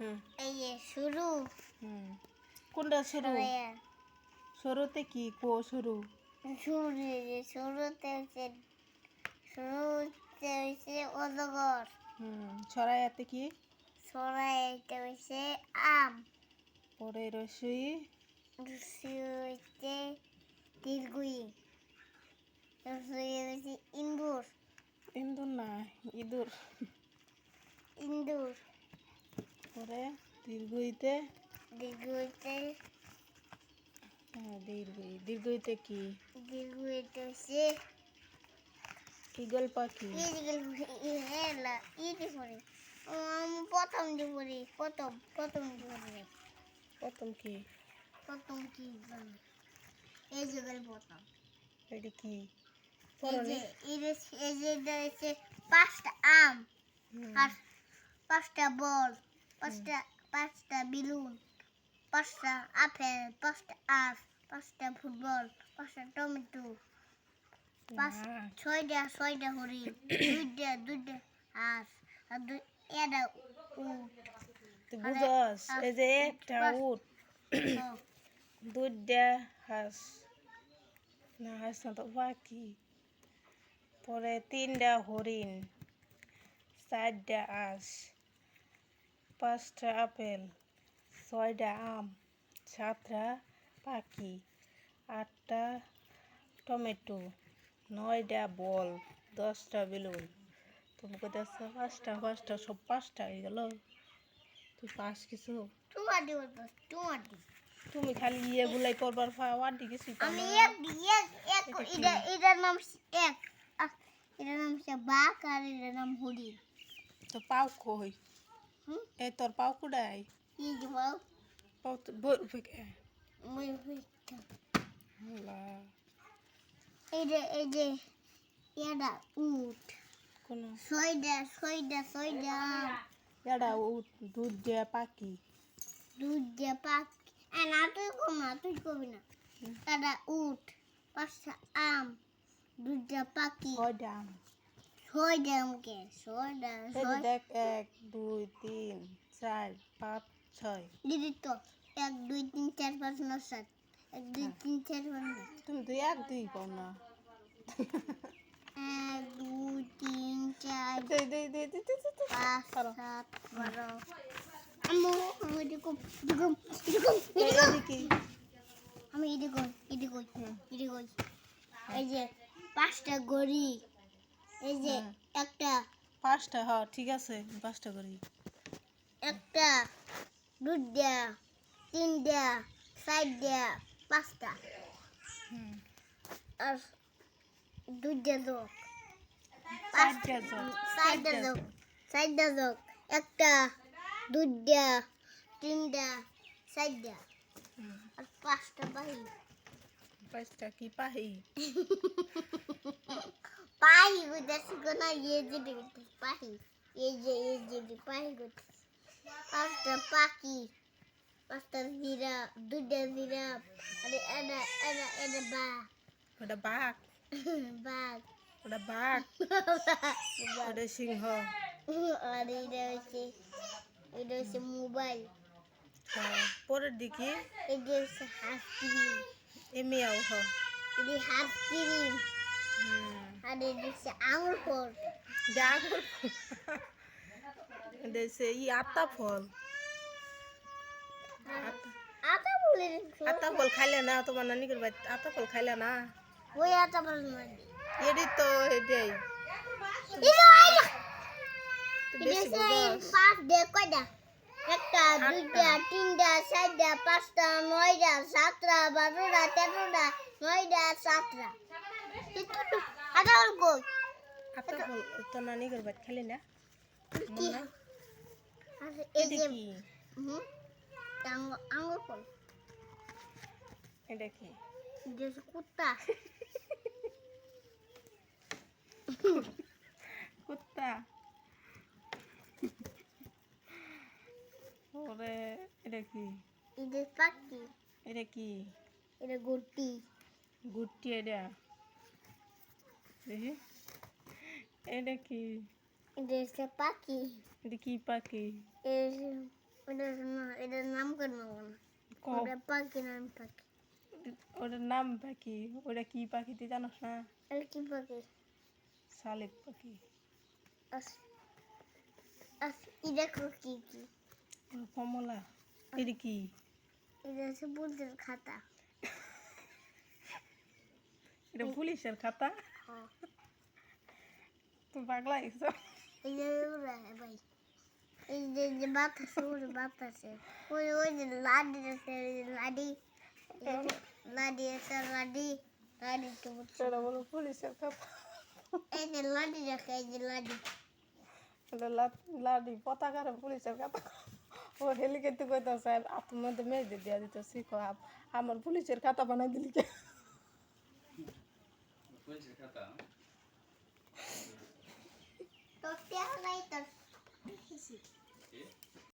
হুম। এই শুরু। হুম। কোনটা শুরু? শুরুতে কি? কো শুরু। শুরুতে হচ্ছে শুরুতে হচ্ছে অজগর। হুম। ছড়াইয়াতে কি? সরাইতে হচ্ছে আম। পরে রসই। রসি হচ্ছে দীর্ঘই রসই হচ্ছে ইন্দুর। ইন্দুর না ইঁদুর। ইন্দুর। পরে দীর্ঘইতে? দীর্ঘইতে। হ্যাঁ দীর্ঘই। দীর্ঘইতে কি? দীর্ঘইতে হচ্ছে ইগল পাখি। হেলা ইটি পড়ি। প্রথম পড়ি প্রথম প্রথম পড়ি। প্রথম কি? প্রথম কি এই যে গেল প্রথম। এটা কি? এই যে পাঁচটা আম আর পাঁচটা বল। পাঁচটা পাঁচটা বেলুন পাঁচটা আপেল পাঁচটা আখ পাঁচটা ফুটবল পাঁচটা টমেটো পাঁচ ছয়টা ছয়টা হরিণ দুইটা দুইটা হাঁস আর দুই এটা উট বুঝস এই যে একটা উট দুইটা হাঁস না হাঁস না তো পাখি পরে তিনটা হরিণ চারটা আঁশ পাঁচটা আপেল ছয়টা আম সাতটা পাখি আটটা টমেটো নয়টা বল দশটা বেলুন। তুমি কোথায় পাঁচটা পাঁচটা সব পাঁচটা হয়ে গেল। তুই পাস কিছু? তুমি খালি ইয়ে গুলাই করবার পাওয়ার দিকে আমি এক এক এক এটা এটার নাম এক আর এটার নাম বাঘ আর এটার নাম হরিণ। তো পাও কই? এই তোর পাও কুড়াই পাও তো বই ফেকে এই যে এই যে এটা উট কোন ছয়টা ছয়টা ছয়টা এডা উঠ দুধ দেয়া পাখি দুধ দিয়ে এ না তুই কম না তুই কবি না এটা উট পাঁচটা আম দুধটা পাখি ছয়টা আম দেখ এক দুই তিন চার পাঁচ ছয় দিদি তো এক দুই তিন চার পাঁচ নয় সাত এক দুই তিন চার পাঁচ নয় তুমি দুই এক দুই পাও না এক দুই তিন চার দুই দুই দুই দুই দুই দুই দুই। পাঁচ করো। সাত বারো আমি আমি এরকম এরকম এরকম এই এরকম যে কি আমি এরকম এরকম হুম। এই যে পাঁচটা গড়ি এই যে হ্যাঁ। একটা পাঁচটা হ ঠিক আছে পাঁচটা করি। একটা দুটা তিনটা চারটা পাঁচটা। হুম। আর দুটা যোগ। চারটা যোগ, চারটা যোগ। চারটা যোগ। একটা দুটা তিনটা চারটা। হুম, আর পাঁচটা বাহি পাঁচটা কি পাহি? পাহি করতেছি কোন ইয়ে যেতে করতে পাহি এই যে এই যে পাহি করতে পাঁচটা পাখি পাঁচটা জিরা দুটা জিরা আরে এটা এটা এটা বা ওটা বাঘ বাঘ ওটা বাঘ ওটা সিংহ আর এটা হচ্ছে এটা হচ্ছে মোবাইল হ্যাঁ, পরের দিকে এটা হচ্ছে হাত ক্রিম এমিয়াও হ এটা হাত ক্রিম হুম আর হচ্ছে আঙুর ফল। ডাক দেশে ই ফল। খাইলে না তোমার নানিকের বাড়ি আত্তা ফল খাইলে না? ওই মানে। এডি তো আইলা তুই বেশি এটা পাঁচ দে কয়টা একটা দুইটা তিনটা চারটা পাঁচটা নয়টা সাতটা বারোটা তেরোটা নয়টা সাতটা। কই? না? এটা কি? কুত্তা। কুত্তা। এটা কি? যে পাখি। এটা কি? এটা গুটি। গুটি এটা? দেখি। এটা কি? এটা হচ্ছে পাখি। এটা কি পাখি? এটা এটা এটার নাম করে নেব না। কও ওটা পাখি নাম পাখি। ওটার নাম পাখি? ওটা কি পাখি তুই জানোস না? এটা কি পাখি? শালিক পাখি। আস আস কি কি? কমলা। এটা কি? এটা হচ্ছে বুদ্ধের খাতা। এটা পুলিশের খাতা? হ্যাঁ। তুই পাগলা গেছ এই যে ওরা ভাই। এই যে বাতাসে ওর বাতাসে। ওই ওই যে লাডি আছে লাডি লাডি আছে লাডি লাডি তো বলো পুলিশের খাতা। এই যে লাডি রাখে এই যে লাডি লাডি পতাকার পুলিশের খাতা। ও হেলিকেতে কইতাছে আপনার মধ্যে মেয়ে দিয়া দিত শিখো আমার পুলিশের খাতা বানাই দিলি কে? পুলিশের খাতা? তো পেয়ালাই তো